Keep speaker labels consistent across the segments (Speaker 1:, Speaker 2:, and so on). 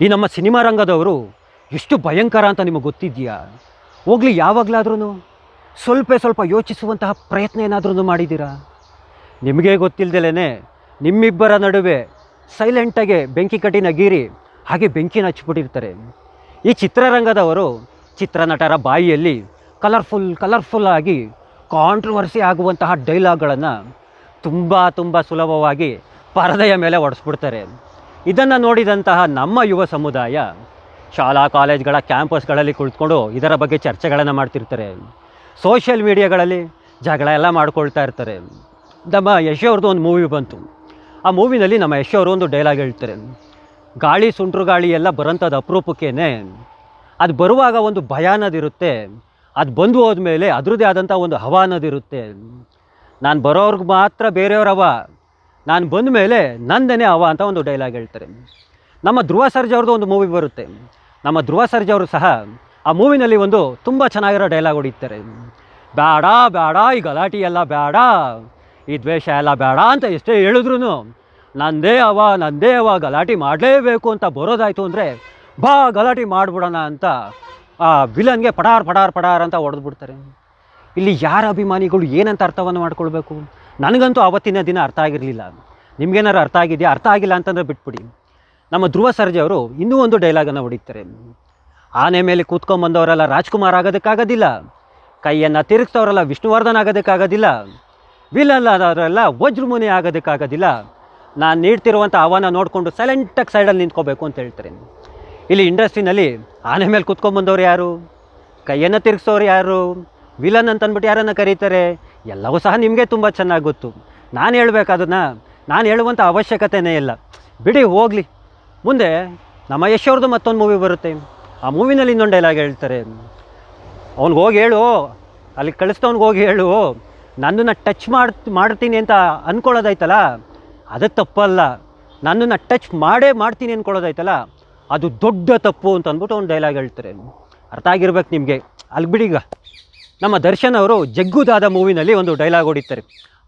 Speaker 1: ಈ ನಮ್ಮ ಸಿನಿಮಾ ರಂಗದವರು ಎಷ್ಟು ಭಯಂಕರ ಅಂತ ನಿಮಗೆ ಗೊತ್ತಿದೆಯಾ ಹೋಗ್ಲಿ ಯಾವಾಗಲಾದ್ರೂ ಸ್ವಲ್ಪ ಸ್ವಲ್ಪ ಯೋಚಿಸುವಂತಹ ಪ್ರಯತ್ನ ಏನಾದ್ರೂ ಮಾಡಿದ್ದೀರಾ? ನಿಮಗೆ ಗೊತ್ತಿಲ್ಲದಲೇ ನಿಮ್ಮಿಬ್ಬರ ನಡುವೆ ಸೈಲೆಂಟಾಗಿ ಬೆಂಕಿ ಕಟ್ಟಿನ ಗೀರಿ ಹಾಗೆ ಬೆಂಕಿನ ಹಚ್ಚಿಬಿಟ್ಟಿರ್ತಾರೆ. ಈ ಚಿತ್ರರಂಗದವರು ಚಿತ್ರನಟರ ಬಾಯಿಯಲ್ಲಿ ಕಲರ್ಫುಲ್ ಕಲರ್ಫುಲ್ ಆಗಿ ಕಾಂಟ್ರವರ್ಸಿ ಆಗುವಂತಹ ಡೈಲಾಗ್ಗಳನ್ನು ತುಂಬ ತುಂಬ ಸುಲಭವಾಗಿ ಪರದೆಯ ಮೇಲೆ ಒಡಿಸ್ಬಿಡ್ತಾರೆ. ಇದನ್ನು ನೋಡಿದಂತಹ ನಮ್ಮ ಯುವ ಸಮುದಾಯ ಶಾಲಾ ಕಾಲೇಜ್ಗಳ ಕ್ಯಾಂಪಸ್ಗಳಲ್ಲಿ ಕುಳಿತುಕೊಂಡು ಇದರ ಬಗ್ಗೆ ಚರ್ಚೆಗಳನ್ನು ಮಾಡ್ತಿರ್ತಾರೆ. ಸೋಷಿಯಲ್ ಮೀಡಿಯಾಗಳಲ್ಲಿ ಜಗಳ ಎಲ್ಲ ಮಾಡ್ಕೊಳ್ತಾ ಇರ್ತಾರೆ. ನಮ್ಮ ಯಶ್ ಅವ್ರದ್ದು ಒಂದು ಮೂವಿ ಬಂತು. ಆ ಮೂವಿನಲ್ಲಿ ನಮ್ಮ ಯಶ್ ಅವರು ಒಂದು ಡೈಲಾಗ್ ಹೇಳ್ತಾರೆ. ಗಾಳಿ ಸುಂಟ್ರು ಗಾಳಿ ಎಲ್ಲ ಬರೋಂಥದ್ದು ಅಪರೂಪಕ್ಕೇನೆ ಅದು ಬರುವಾಗ ಒಂದು ಭಯ ಅನ್ನೋದಿರುತ್ತೆ ಅದು ಬಂದು ಹೋದ್ಮೇಲೆ ಅದರದ್ದೇ ಆದಂಥ ಒಂದು ಹವಾ ಅನ್ನೋದಿರುತ್ತೆ ನಾನು ಬರೋರ್ಗೆ ಮಾತ್ರ ಬೇರೆಯವ್ರವ ನಾನು ಬಂದ ಮೇಲೆ ನಂದನೆ ಅವ ಅಂತ ಒಂದು ಡೈಲಾಗ್ ಹೇಳ್ತಾರೆ. ನಮ್ಮ ಧ್ರುವ ಸರ್ಜ ಅವ್ರದ್ದು ಒಂದು ಮೂವಿ ಬರುತ್ತೆ. ನಮ್ಮ ಧ್ರುವ ಸರ್ಜಾ ಅವರು ಸಹ ಆ ಮೂವಿನಲ್ಲಿ ಒಂದು ತುಂಬ ಚೆನ್ನಾಗಿರೋ ಡೈಲಾಗ್ ಹೊಡಿತಾರೆ. ಬೇಡ ಬೇಡ ಈ ಗಲಾಟೆ ಎಲ್ಲ ಬೇಡ ಈ ದ್ವೇಷ ಎಲ್ಲ ಬೇಡ ಅಂತ ಎಷ್ಟೇ ಹೇಳಿದ್ರು ನಂದೇ ಅವ ನಂದೇ ಅವ, ಗಲಾಟೆ ಮಾಡಲೇಬೇಕು ಅಂತ ಬರೋದಾಯಿತು ಅಂದರೆ ಬಾ ಗಲಾಟೆ ಮಾಡಿಬಿಡೋಣ ಅಂತ ಆ ವಿಲನ್ಗೆ ಪಡಾರ್ ಪಡಾರ್ ಪಡಾರ್ ಅಂತ ಹೊಡೆದ್ಬಿಡ್ತಾರೆ. ಇಲ್ಲಿ ಯಾರ ಅಭಿಮಾನಿಗಳು ಏನಂತ ಅರ್ಥವನ್ನು ಮಾಡ್ಕೊಳ್ಬೇಕು? ನನಗಂತೂ ಆವತ್ತಿನ ದಿನ ಅರ್ಥ ಆಗಿರಲಿಲ್ಲ. ನಿಮ್ಗೇನಾರು ಅರ್ಥ ಆಗಿದೆಯಾ? ಅರ್ಥ ಆಗಿಲ್ಲ ಅಂತಂದರೆ ಬಿಟ್ಬಿಡಿ. ನಮ್ಮ ಧ್ರುವ ಸರ್ಜೆ ಅವರು ಇನ್ನೂ ಒಂದು ಡೈಲಾಗನ್ನು ಹೊಡಿತಾರೆ. ಆನೆ ಮೇಲೆ ಕೂತ್ಕೊಂಬಂದವರೆಲ್ಲ ರಾಜ್ಕುಮಾರ್ ಆಗೋದಕ್ಕಾಗೋದಿಲ್ಲ. ಕೈಯನ್ನು ತಿರುಗಿಸೋರೆಲ್ಲ ವಿಷ್ಣುವರ್ಧನ್ ಆಗೋದಕ್ಕಾಗೋದಿಲ್ಲ. ವಿಲನ್ ಆದವರೆಲ್ಲ ವಜ್ರಮುನಿ ಆಗೋದಕ್ಕಾಗೋದಿಲ್ಲ. ನಾನು ನೀಡ್ತಿರುವಂಥ ಆಹ್ವಾನ ನೋಡಿಕೊಂಡು ಸೈಲೆಂಟಾಗಿ ಸೈಡಲ್ಲಿ ನಿಂತ್ಕೋಬೇಕು ಅಂತ ಹೇಳ್ತಾರೆ. ಇಲ್ಲಿ ಇಂಡಸ್ಟ್ರಿನಲ್ಲಿ ಆನೆ ಮೇಲೆ ಕೂತ್ಕೊಂಬಂದವ್ರು ಯಾರು? ಕೈಯನ್ನು ತಿರುಗಿಸೋರು ಯಾರು? ವಿಲನ್ ಅಂತಂದ್ಬಿಟ್ಟು ಯಾರನ್ನು ಕರೀತಾರೆ? ಎಲ್ಲವೂ ಸಹ ನಿಮಗೆ ತುಂಬ ಚೆನ್ನಾಗಿ ಗೊತ್ತು. ನಾನು ಹೇಳಬೇಕಾದನ್ನ ನಾನು ಹೇಳುವಂಥ ಅವಶ್ಯಕತೆಯೇ ಇಲ್ಲ. ಬಿಡಿ, ಹೋಗಲಿ. ಮುಂದೆ ನಮ್ಮ ಯಶವ್ರದ್ದು ಮತ್ತೊಂದು ಮೂವಿ ಬರುತ್ತೆ. ಆ ಮೂವಿನಲ್ಲಿ ಇನ್ನೊಂದು ಡೈಲಾಗ್ ಹೇಳ್ತಾರೆ. ಅವ್ನಿಗೆ ಹೋಗಿ ಹೇಳು, ಅಲ್ಲಿ ಕಳಿಸ್ತವ್ನಿಗೆ ಹೋಗಿ ಹೇಳು, ನನ್ನನ್ನು ಟಚ್ ಮಾಡ್, ಮಾಡ್ತೀನಿ ಅಂತ ಅಂದ್ಕೊಳ್ಳೋದಾಯ್ತಲ್ಲ ಅದು ತಪ್ಪಲ್ಲ. ನನ್ನನ್ನು ಟಚ್ ಮಾಡೇ ಮಾಡ್ತೀನಿ ಅಂದ್ಕೊಳ್ಳೋದಾಯ್ತಲ್ಲ ಅದು ದೊಡ್ಡ ತಪ್ಪು ಅಂತ ಅಂದ್ಬಿಟ್ಟು ಒಂದು ಡೈಲಾಗ್ ಹೇಳ್ತಾರೆ. ಅರ್ಥ ಆಗಿರ್ಬೇಕು ನಿಮಗೆ. ಅಲ್ಲಿ ಬಿಡೀಗ ನಮ್ಮ ದರ್ಶನ್ ಅವರು ಜಗ್ಗುದಾದ ಮೂವಿನಲ್ಲಿ ಒಂದು ಡೈಲಾಗ್ ಹೊಡಿತಾರೆ.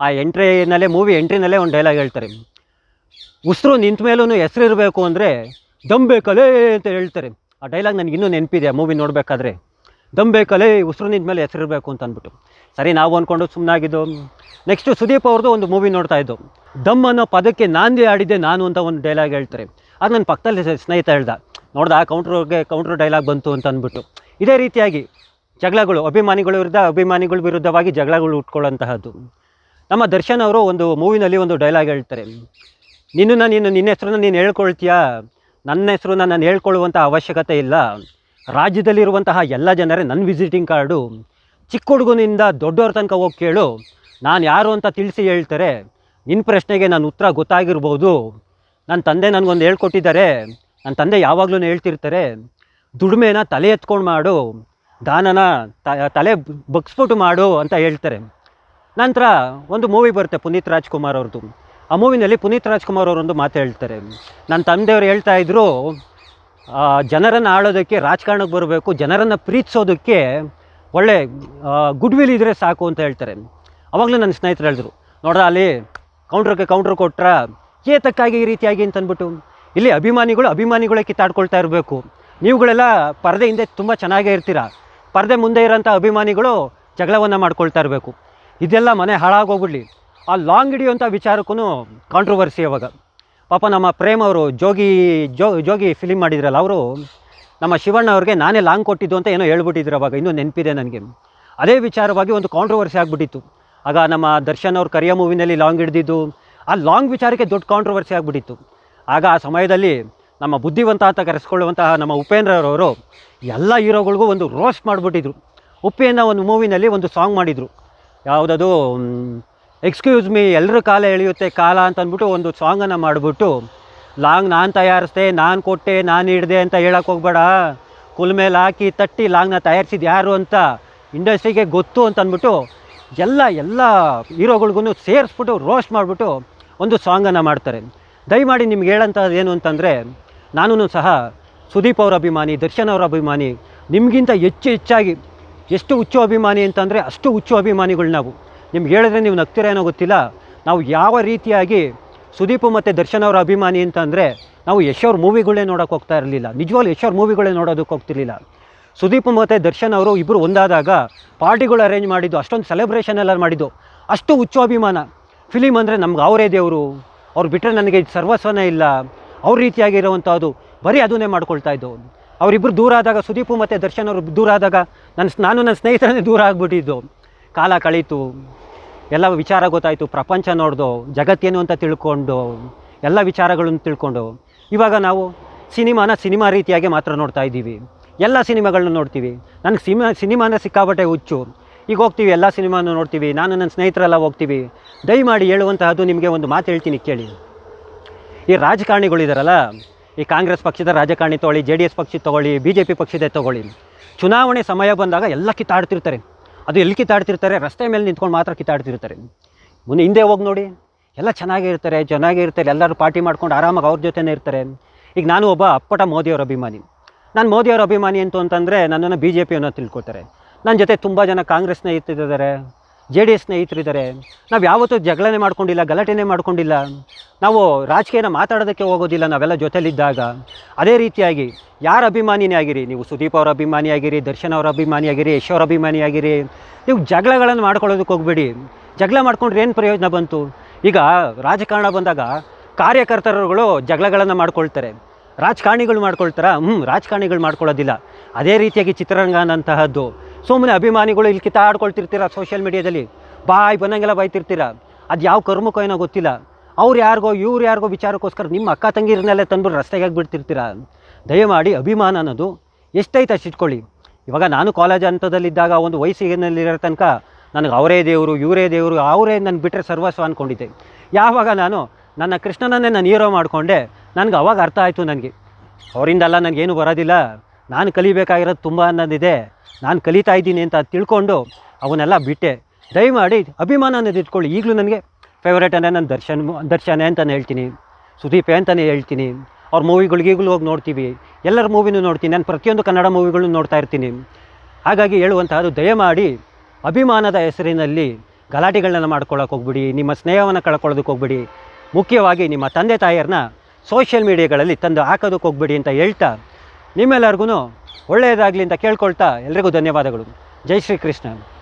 Speaker 1: ಆ ಎಂಟ್ರಿನಲ್ಲೇ ಮೂವಿ ಎಂಟ್ರಿನಲ್ಲೇ ಒಂದು ಡೈಲಾಗ್ ಹೇಳ್ತಾರೆ. ಉಸಿರು ನಿಂತ ಮೇಲೂ ಹೆಸರು ಇರಬೇಕು ಅಂದರೆ, ದಮ್ ಬೇಕಲೇ ಅಂತ ಹೇಳ್ತಾರೆ. ಆ ಡೈಲಾಗ್ ನನಗೆ ಇನ್ನೂ ನೆನಪಿದೆ, ಆ ಮೂವಿ ನೋಡಬೇಕಾದ್ರೆ. ದಮ್ ಬೇಕಲೇ, ಉಸಿರು ನಿಂತ ಮೇಲೆ ಹೆಸರು ಇರಬೇಕು ಅಂತ ಅಂದ್ಬಿಟ್ಟು. ಸರಿ, ನಾವು ಅಂದ್ಕೊಂಡು ಸುಮ್ಮನಾಗಿದ್ದು ನೆಕ್ಸ್ಟು ಸುದೀಪ್ ಅವ್ರದ್ದು ಒಂದು ಮೂವಿ ನೋಡ್ತಾ ಇದ್ದು. ದಮ್ ಅನ್ನೋ ಪದಕ್ಕೆ ನಾಂದಿ ಆಡಿದ್ದೆ ನಾನು ಅಂತ ಒಂದು ಡೈಲಾಗ್ ಹೇಳ್ತಾರೆ. ಆಗ ನನ್ನ ಪಕ್ಕದಲ್ಲಿ ಸ್ನೇಹಿತ ಹೇಳ್ದ, ನೋಡ್ದ ಕೌಂಟ್ರಿಗೆ ಕೌಂಟ್ರ್ ಡೈಲಾಗ್ ಬಂತು ಅಂತ ಅಂದ್ಬಿಟ್ಟು. ಇದೇ ರೀತಿಯಾಗಿ ಜಗಳಗಳು, ಅಭಿಮಾನಿಗಳ ವಿರುದ್ಧ, ಅಭಿಮಾನಿಗಳ ವಿರುದ್ಧವಾಗಿ ಜಗಳಗಳು ಉಟ್ಕೊಳ್ಳೋಂತಹದ್ದು ನಮ್ಮ ದರ್ಶನ್ ಅವರು ಒಂದು ಮೂವಿನಲ್ಲಿ ಒಂದು ಡೈಲಾಗ್ ಹೇಳ್ತಾರೆ. ನಿನ್ನನ್ನು ನೀನು ನಿನ್ನ ಹೆಸರನ್ನ ನೀನು ಹೇಳ್ಕೊಳ್ತೀಯಾ? ನನ್ನ ಹೆಸರನ್ನ ನಾನು ಹೇಳ್ಕೊಳ್ಳುವಂಥ ಅವಶ್ಯಕತೆ ಇಲ್ಲ. ರಾಜ್ಯದಲ್ಲಿರುವಂತಹ ಎಲ್ಲ ಜನರೇ ನನ್ನ ವಿಸಿಟಿಂಗ್ ಕಾರ್ಡು ಚಿಕ್ಕ ಹುಡುಗನಿಂದ ದೊಡ್ಡವ್ರ ತನಕ ಹೋಗಿ ಕೇಳು. ನಾನು ಯಾರು ಅಂತ ತಿಳಿಸಿ ಹೇಳ್ತಾರೆ. ನಿನ್ನ ಪ್ರಶ್ನೆಗೆ ನಾನು ಉತ್ತರ ಗೊತ್ತಾಗಿರ್ಬೋದು. ನನ್ನ ತಂದೆ ನನಗೊಂದು ಹೇಳ್ಕೊಟ್ಟಿದ್ದಾರೆ. ನನ್ನ ತಂದೆ ಯಾವಾಗಲೂ ಹೇಳ್ತಿರ್ತಾರೆ. ದುಡಿಮೆನ ತಲೆ ಎತ್ಕೊಂಡು ಮಾಡು. ದಾನನ ತಲೆ ಬಗ್ಸ್ಬಿಟ್ಟು ಮಾಡು ಅಂತ ಹೇಳ್ತಾರೆ. ನಂತರ ಒಂದು ಮೂವಿ ಬರುತ್ತೆ ಪುನೀತ್ ರಾಜ್ಕುಮಾರ್ ಅವ್ರದ್ದು. ಆ ಮೂವಿನಲ್ಲಿ ಪುನೀತ್ ರಾಜ್ಕುಮಾರ್ ಅವರೊಂದು ಮಾತು ಹೇಳ್ತಾರೆ. ನನ್ನ ತಂದೆಯವರು ಹೇಳ್ತಾ ಇದ್ರು ಜನರನ್ನು ಆಳೋದಕ್ಕೆ ರಾಜಕಾರಣಕ್ಕೆ ಬರಬೇಕು, ಜನರನ್ನು ಪ್ರೀತಿಸೋದಕ್ಕೆ ಒಳ್ಳೆ ಗುಡ್ ವಿಲ್ ಇದ್ದರೆ ಸಾಕು ಅಂತ ಹೇಳ್ತಾರೆ. ಅವಾಗಲೂ ನನ್ನ ಸ್ನೇಹಿತರು ಹೇಳಿದ್ರು, ನೋಡ್ರ ಅಲ್ಲಿ ಕೌಂಟ್ರಿಗೆ ಕೌಂಟ್ರ್ ಕೊಟ್ರ ಏತಕ್ಕಾಗಿ ಈ ರೀತಿಯಾಗಿ ಅಂತಂದ್ಬಿಟ್ಟು ಇಲ್ಲಿ ಅಭಿಮಾನಿಗಳು ಅಭಿಮಾನಿಗಳೇ ಕಿತ್ತಾಡ್ಕೊಳ್ತಾ ಇರಬೇಕು. ನೀವುಗಳೆಲ್ಲ ಪರದೆ ಹಿಂದೆ ತುಂಬ ಚೆನ್ನಾಗೇ ಇರ್ತೀರ? ಪರದೆ ಮುಂದೆ ಇರೋಂಥ ಅಭಿಮಾನಿಗಳು ಜಗಳವನ್ನು ಮಾಡ್ಕೊಳ್ತಾ ಇರಬೇಕು. ಇದೆಲ್ಲ ಮನೆ ಹಾಳಾಗೋಗ್ಬಿಡ್ಲಿ. ಆ ಲಾಂಗ್ ಹಿಡಿಯುವಂಥ ವಿಚಾರಕ್ಕೂ ಕಾಂಟ್ರವರ್ಸಿ ಅವಾಗ ಪಾಪ ನಮ್ಮ ಪ್ರೇಮ್ ಅವರು, ಜೋಗಿ, ಜೋ, ಜೋಗಿ ಫಿಲಿಮ್ ಮಾಡಿದ್ರಲ್ಲ ಅವರು. ನಮ್ಮ ಶಿವಣ್ಣ ಅವ್ರಿಗೆ ನಾನೇ ಲಾಂಗ್ ಕೊಟ್ಟಿದ್ದು ಅಂತ ಏನೋ ಹೇಳ್ಬಿಟ್ಟಿದ್ರು ಅವಾಗ. ಇನ್ನೂ ನೆನಪಿದೆ ನನಗೆ. ಅದೇ ವಿಚಾರವಾಗಿ ಒಂದು ಕಾಂಟ್ರವರ್ಸಿ ಆಗಿಬಿಟ್ಟಿತ್ತು. ಆಗ ನಮ್ಮ ದರ್ಶನ್ ಅವ್ರ ಕರಿಯ ಮೂವಿನಲ್ಲಿ ಲಾಂಗ್ ಹಿಡಿದಿದ್ದು, ಆ ಲಾಂಗ್ ವಿಚಾರಕ್ಕೆ ದೊಡ್ಡ ಕಾಂಟ್ರವರ್ಸಿ ಆಗಿಬಿಟ್ಟಿತ್ತು. ಆಗ ಆ ಸಮಯದಲ್ಲಿ ನಮ್ಮ ಬುದ್ಧಿವಂತ ಅಂತ ಕರೆಸ್ಕೊಳ್ಳುವಂತಹ ನಮ್ಮ ಉಪೇಂದ್ರರವರು ಎಲ್ಲ ಹೀರೋಗಳಿಗೂ ಒಂದು ರೋಸ್ಟ್ ಮಾಡಿಬಿಟ್ಟಿದ್ರು. ಉಪ್ಪೇನ ಒಂದು ಮೂವಿನಲ್ಲಿ ಒಂದು ಸಾಂಗ್ ಮಾಡಿದರು. ಯಾವುದದು ಎಕ್ಸ್ಕ್ಯೂಸ್ ಮೀ ಎಲ್ಲರ ಕಾಲ ಎಳೆಯುತ್ತೆ, ಕಾಲ ಅಂತ ಅಂದ್ಬಿಟ್ಟು ಒಂದು ಸಾಂಗನ್ನು ಮಾಡಿಬಿಟ್ಟು ಲಾಂಗ್ ನಾನು ತಯಾರಿಸ್ದೆ, ನಾನು ಕೊಟ್ಟೆ, ನಾನು ಹಿಡ್ದೆ ಅಂತ ಹೇಳಕ್ಕೆ ಹೋಗ್ಬೇಡ. ಕುಲ್ ಮೇಲೆ ಹಾಕಿ ತಟ್ಟಿ ಲಾಂಗ್ನ ತಯಾರಿಸಿದ್ದು ಯಾರು ಅಂತ ಇಂಡಸ್ಟ್ರಿಗೆ ಗೊತ್ತು ಅಂತ ಅಂದ್ಬಿಟ್ಟು ಎಲ್ಲ ಎಲ್ಲ ಹೀರೋಗಳಿಗೂ ಸೇರಿಸ್ಬಿಟ್ಟು ರೋಸ್ಟ್ ಮಾಡಿಬಿಟ್ಟು ಒಂದು ಸಾಂಗನ್ನು ಮಾಡ್ತಾರೆ. ದಯಮಾಡಿ ನಿಮ್ಗೆ ಹೇಳೋಂಥದ್ದು ಏನು ಅಂತಂದರೆ ನಾನು ಸಹ ಸುದೀಪ್ ಅವರ ಅಭಿಮಾನಿ, ದರ್ಶನ್ ಅವರ ಅಭಿಮಾನಿ, ನಿಮಗಿಂತ ಹೆಚ್ಚು ಹೆಚ್ಚಾಗಿ ಎಷ್ಟು ಹುಚ್ಚು ಅಭಿಮಾನಿ ಅಂತಂದರೆ ಅಷ್ಟು ಹುಚ್ಚು ಅಭಿಮಾನಿಗಳು ನಾವು. ನಿಮ್ಗೆ ಹೇಳಿದ್ರೆ ನೀವು ನಗ್ತೀರ ಏನೋ ಗೊತ್ತಿಲ್ಲ. ನಾವು ಯಾವ ರೀತಿಯಾಗಿ ಸುದೀಪ್ ಮತ್ತು ದರ್ಶನ್ ಅವರ ಅಭಿಮಾನಿ ಅಂತಂದರೆ ನಾವು ಯಶೋರ್ ಮೂವಿಗಳೇ ನೋಡೋಕೆ ಹೋಗ್ತಾ ಇರಲಿಲ್ಲ. ನಿಜವಾಗ್ಲೂ ಯಶೋರ್ ಮೂವಿಗಳೇ ನೋಡೋದಕ್ಕೆ ಹೋಗ್ತಿರ್ಲಿಲ್ಲ. ಸುದೀಪ್ ಮತ್ತು ದರ್ಶನ್ ಅವರು ಇಬ್ಬರು ಒಂದಾದಾಗ ಪಾರ್ಟಿಗಳು ಅರೇಂಜ್ ಮಾಡಿದ್ದು, ಅಷ್ಟೊಂದು ಸೆಲೆಬ್ರೇಷನ್ ಎಲ್ಲ ಮಾಡಿದ್ದು. ಅಷ್ಟು ಹುಚ್ಚು ಅಭಿಮಾನ. ಫಿಲಿಮ್ ಅಂದರೆ ನಮ್ಗೆ ಅವರೇ ದೇವರು. ಅವ್ರು ಬಿಟ್ಟರೆ ನನಗೆ ಸರ್ವಸ್ವನೇ ಇಲ್ಲ. ಅವ್ರ ರೀತಿಯಾಗಿರುವಂಥದ್ದು ಬರೀ ಅದನ್ನೇ ಮಾಡ್ಕೊಳ್ತಾ ಇದ್ದವು. ಅವರಿಬ್ಬರು ದೂರ ಆದಾಗ ಸುದೀಪು ಮತ್ತು ದರ್ಶನ್ ಅವರು ದೂರ ಆದಾಗ ನನ್ನ ನಾನು ನನ್ನ ಸ್ನೇಹಿತರನ್ನೇ ದೂರ ಆಗಿಬಿಟ್ಟಿದ್ದು. ಕಾಲ ಕಳೀತು. ಎಲ್ಲ ವಿಚಾರ ಗೊತ್ತಾಯಿತು. ಪ್ರಪಂಚ ನೋಡ್ದು ಜಗತ್ತೇನು ಅಂತ ತಿಳ್ಕೊಂಡು, ಎಲ್ಲ ವಿಚಾರಗಳನ್ನು ತಿಳ್ಕೊಂಡು. ಇವಾಗ ನಾವು ಸಿನಿಮಾನ ಸಿನಿಮಾ ರೀತಿಯಾಗಿ ಮಾತ್ರ ನೋಡ್ತಾ ಇದ್ದೀವಿ. ಎಲ್ಲ ಸಿನಿಮಾಗಳನ್ನ ನೋಡ್ತೀವಿ. ನನಗೆ ಸಿನಿಮಾ ಸಿನಿಮಾನ ಸಿಕ್ಕಾಬಟ್ಟೆ ಹುಚ್ಚು. ಈಗ ಹೋಗ್ತೀವಿ, ಎಲ್ಲ ಸಿನಿಮಾನು ನೋಡ್ತೀವಿ. ನಾನು ನನ್ನ ಸ್ನೇಹಿತರೆಲ್ಲ ಹೋಗ್ತೀವಿ. ದಯಮಾಡಿ ಹೇಳುವಂತಹದ್ದು ನಿಮಗೆ ಒಂದು ಮಾತು ಹೇಳ್ತೀನಿ ಕೇಳಿ. ಈ ರಾಜಕಾರಣಿಗಳಿದಾರಲ್ಲ, ಈ ಕಾಂಗ್ರೆಸ್ ಪಕ್ಷದ ರಾಜಕಾರಣಿ ತೊಗೊಳ್ಳಿ, ಜೆ ಡಿ ಎಸ್ ಪಕ್ಷದ ತೊಗೊಳ್ಳಿ, ಬಿ ಜೆ ಪಿ ಪಕ್ಷದ ತೊಗೊಳ್ಳಿ, ಚುನಾವಣೆ ಸಮಯ ಬಂದಾಗ ಎಲ್ಲ ಕಿತ್ತಾಡ್ತಿರ್ತಾರೆ. ಅದು ಎಲ್ಲಿ ಕಿತ್ತಾಡ್ತಿರ್ತಾರೆ? ರಸ್ತೆ ಮೇಲೆ ನಿಂತ್ಕೊಂಡು ಮಾತ್ರ ಕಿತ್ತಾಡ್ತಿರ್ತಾರೆ. ಮುಂದೆ ಹಿಂದೆ ಹೋಗಿ ನೋಡಿ. ಎಲ್ಲ ಚೆನ್ನಾಗಿರ್ತಾರೆ ಚೆನ್ನಾಗಿರ್ತಾರೆ ಎಲ್ಲರೂ ಪಾರ್ಟಿ ಮಾಡ್ಕೊಂಡು ಆರಾಮಾಗಿ ಅವ್ರ ಜೊತೆನೇ ಇರ್ತಾರೆ. ಈಗ ನಾನು ಒಬ್ಬ ಅಪ್ಪಟ ಮೋದಿಯವರ ಅಭಿಮಾನಿ. ನಾನು ಮೋದಿಯವರ ಅಭಿಮಾನಿ ಅಂತು ಅಂತಂದರೆ ನನ್ನನ್ನು ಬಿ ಜೆ ಪಿಯನ್ನು ತಿಳ್ಕೊತಾರೆ. ನನ್ನ ಜೊತೆ ತುಂಬ ಜನ ಕಾಂಗ್ರೆಸ್ ಸ್ನೇಹಿತರಿದ್ದಾರೆ. ಜೆ ಡಿ ಎಸ್ ಸ್ನೇಹಿತರಿದ್ದಾರೆ. ನಾವು ಯಾವತ್ತೂ ಜಗಳನೆ ಮಾಡ್ಕೊಂಡಿಲ್ಲ, ಗಲಾಟೆನೇ ಮಾಡ್ಕೊಂಡಿಲ್ಲ. ನಾವು ರಾಜಕೀಯನ ಮಾತಾಡೋದಕ್ಕೆ ಹೋಗೋದಿಲ್ಲ, ನಾವೆಲ್ಲ ಜೊತೆಲಿದ್ದಾಗ. ಅದೇ ರೀತಿಯಾಗಿ ಯಾರ ಅಭಿಮಾನಿನೇ ಆಗಿರಿ, ನೀವು ಸುದೀಪ್ ಅವರ ಅಭಿಮಾನಿ ಆಗಿರಿ, ದರ್ಶನ್ ಅವರ ಅಭಿಮಾನಿ ಆಗಿರಿ, ಯಶ್ ನೀವು ಜಗಳಗಳನ್ನು ಮಾಡ್ಕೊಳ್ಳೋದಕ್ಕೆ ಹೋಗ್ಬೇಡಿ. ಜಗಳ ಮಾಡ್ಕೊಂಡ್ರೆ ಏನು ಪ್ರಯೋಜನ ಬಂತು? ಈಗ ರಾಜಕಾರಣ ಬಂದಾಗ ಕಾರ್ಯಕರ್ತರುಗಳು ಜಗಳಗಳನ್ನು ಮಾಡ್ಕೊಳ್ತಾರೆ. ರಾಜಕಾರಣಿಗಳು ಮಾಡ್ಕೊಳ್ತಾರ? ಹ್ಞೂ ರಾಜಕಾರಣಿಗಳು ಮಾಡ್ಕೊಳ್ಳೋದಿಲ್ಲ. ಅದೇ ರೀತಿಯಾಗಿ ಚಿತ್ರರಂಗನಂತಹದ್ದು. ಸುಮ್ಮನೆ ಅಭಿಮಾನಿಗಳು ಇಲ್ಲಿ ಕಿತ್ತಾಡ್ಕೊಳ್ತಿರ್ತೀರ ಸೋಷಿಯಲ್ ಮೀಡಿಯಾದಲ್ಲಿ ಬಾಯ್ ಬಂದಂಗೆಲ್ಲ ಬೈತಿರ್ತೀರ? ಅದು ಯಾವ ಕರ್ಮಕ್ಕೋ ಏನೋ ಗೊತ್ತಿಲ್ಲ. ಅವ್ರು ಯಾರಿಗೋ, ಇವ್ರು ಯಾರಿಗೋ ವಿಚಾರಕ್ಕೋಸ್ಕರ ನಿಮ್ಮ ಅಕ್ಕ ತಂಗಿರನ್ನೆಲ್ಲ ತಂದ್ಬಿಟ್ಟು ರಸ್ತೆಗೆ ಹಾಕ್ಬಿಡ್ತಿರ್ತೀರ ದಯಮಾಡಿ ಅಭಿಮಾನ ಅನ್ನೋದು ಎಷ್ಟೈತೆ ಅಷ್ಟು ಇಟ್ಕೊಳ್ಳಿ. ಇವಾಗ ನಾನು ಕಾಲೇಜ್ ಹಂತದಲ್ಲಿದ್ದಾಗ ಒಂದು ವಯಸ್ಸಿನಲ್ಲಿರೋ ತನಕ ನನಗೆ ಅವರೇ ದೇವರು, ಇವರೇ ದೇವರು, ಅವರೇ ನನ್ನ ಬಿಟ್ಟರೆ ಸರ್ವಸ್ವ ಅಂದ್ಕೊಂಡಿದ್ದೆ ಯಾವಾಗ ನಾನು ನನ್ನ ಕೃಷ್ಣನನ್ನೇ ನಾನು ಹೀರೋ ಮಾಡಿಕೊಂಡೆ, ನನಗೆ ಅವಾಗ ಅರ್ಥ ಆಯಿತು ನನಗೆ. ಅವರಿಂದಲ್ಲ ನನಗೇನು ಬರೋದಿಲ್ಲ. ನಾನು ಕಲಿಬೇಕಾಗಿರೋದು ತುಂಬ ಅನ್ನೋದಿದೆ. ನಾನು ಕಲಿತಾ ಇದ್ದೀನಿ ಅಂತ ತಿಳ್ಕೊಂಡು ಅವನ್ನೆಲ್ಲ ಬಿಟ್ಟೆ. ದಯಮಾಡಿ ಅಭಿಮಾನ ಅನ್ನೋದು ಇಟ್ಕೊಳ್ಳಿ. ಈಗಲೂ ನನಗೆ ಫೇವ್ರೇಟ್ ಅಂದರೆ ನಾನು ದರ್ಶನ್, ದರ್ಶನೇ ಅಂತಲೇ ಹೇಳ್ತೀನಿ. ಸುದೀಪೆ ಅಂತಲೇ ಹೇಳ್ತೀನಿ. ಅವ್ರ ಮೂವಿಗಳಿಗೆ ಈಗಲೂ ಹೋಗಿ ನೋಡ್ತೀವಿ. ಎಲ್ಲರ ಮೂವಿನೂ ನೋಡ್ತೀನಿ. ನಾನು ಪ್ರತಿಯೊಂದು ಕನ್ನಡ ಮೂವಿಗಳನ್ನೂ ನೋಡ್ತಾ ಇರ್ತೀನಿ. ಹಾಗಾಗಿ ಹೇಳುವಂತಹದ್ದು ದಯಮಾಡಿ ಅಭಿಮಾನದ ಹೆಸರಿನಲ್ಲಿ ಗಲಾಟೆಗಳನ್ನ ಮಾಡ್ಕೊಳ್ಳೋಕೆ ಹೋಗ್ಬಿಡಿ. ನಿಮ್ಮ ಸ್ನೇಹವನ್ನು ಕಳ್ಕೊಳ್ಳೋದಕ್ಕೆ ಹೋಗ್ಬಿಡಿ. ಮುಖ್ಯವಾಗಿ ನಿಮ್ಮ ತಂದೆ ತಾಯಿಯರನ್ನ ಸೋಷಿಯಲ್ ಮೀಡಿಯಾಗಳಲ್ಲಿ ತಂದು ಹಾಕೋದಕ್ಕೆ ಹೋಗ್ಬಿಡಿ ಅಂತ ಹೇಳ್ತಾ ನಿಮ್ಮೆಲ್ಲರಿಗೂ ಒಳ್ಳೆಯದಾಗಲಿ ಅಂತ ಕೇಳ್ಕೊಳ್ತಾ ಎಲ್ರಿಗೂ ಧನ್ಯವಾದಗಳು. ಜೈ ಶ್ರೀ ಕೃಷ್ಣ.